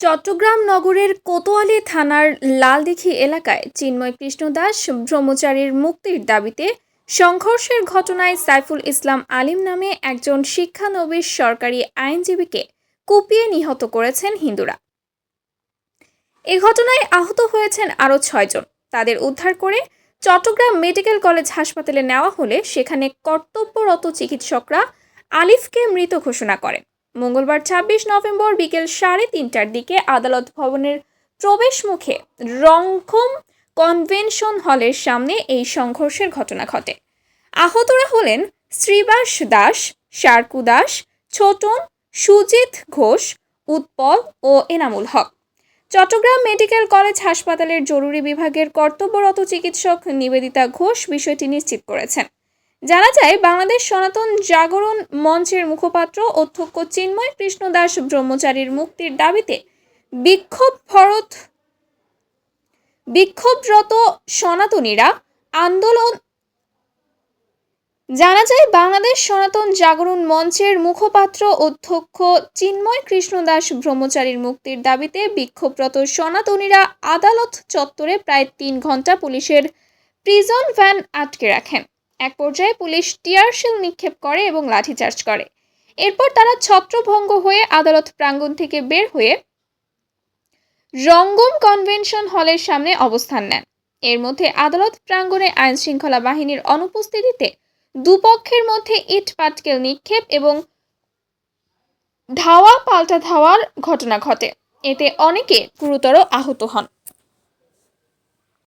চট্টগ্রাম নগরের কোতোয়ালি থানার লালদিঘি এলাকায় চিন্ময় কৃষ্ণ দাস, ব্রহ্মচারীর মুক্তির দাবিতে সংঘর্ষের ঘটনায় সাইফুল ইসলাম আলিম নামে একজন শিক্ষানবিশ সরকারি আইনজীবীকে কুপিয়ে নিহত করেছেন হিন্দুরা। এ ঘটনায় আহত হয়েছেন আরও ছয়জন তাদের উদ্ধার করে চট্টগ্রাম মেডিকেল কলেজ হাসপাতালে নেওয়া হলে সেখানে কর্তব্যরত চিকিৎসকরা আলিফকে মৃত ঘোষণা করেন। মঙ্গলবার ছাব্বিশ নভেম্বর বিকেল সাড়ে তিনটার দিকে আদালত ভবনের প্রবেশ মুখে রংখম কনভেনশন হলের সামনে এই সংঘর্ষের ঘটনা ঘটে। আহতরা হলেন শ্রীবাস দাস শার্কু দাস, ছোটন, সুজিত ঘোষ, উৎপল ও এনামুল হক। চট্টগ্রাম মেডিকেল কলেজ হাসপাতালের জরুরি বিভাগের কর্তব্যরত চিকিৎসক নিবেদিতা ঘোষ বিষয়টি নিশ্চিত করেছেন। জানা যায়, বাংলাদেশ সনাতন জাগরণ মঞ্চের মুখপাত্র অধ্যক্ষ চিন্ময় কৃষ্ণ দাস ব্রহ্মচারীর মুক্তির দাবিতে বিক্ষোভ ভরত, বিক্ষোভরত সনাতনীরা আন্দোলন জানা যায়, বাংলাদেশ সনাতন জাগরণ মঞ্চের মুখপাত্র অধ্যক্ষ চিন্ময় কৃষ্ণ দাস ব্রহ্মচারীর মুক্তির দাবিতে বিক্ষোভরত সনাতনীরা আদালত চত্বরে প্রায় তিন ঘণ্টা পুলিশের প্রিজন ভ্যান আটকে রাখেন। এক পর্যায়ে পুলিশ টিয়ারশেল নিক্ষেপ করে এবং লাঠিচার্জ করে। এরপর তারা ছত্রভঙ্গ হয়ে আদালত প্রাঙ্গণ থেকে বের হয়ে রঙ্গম কনভেনশন হলের সামনে অবস্থান নেন। এর মধ্যে আদালত প্রাঙ্গণে আইন শৃঙ্খলা বাহিনীর অনুপস্থিতিতে দুপক্ষের মধ্যে ইট পাটকেল নিক্ষেপ এবং ধাওয়া পাল্টা ধাওয়ার ঘটনা ঘটে। এতে অনেকে গুরুতর আহত হন।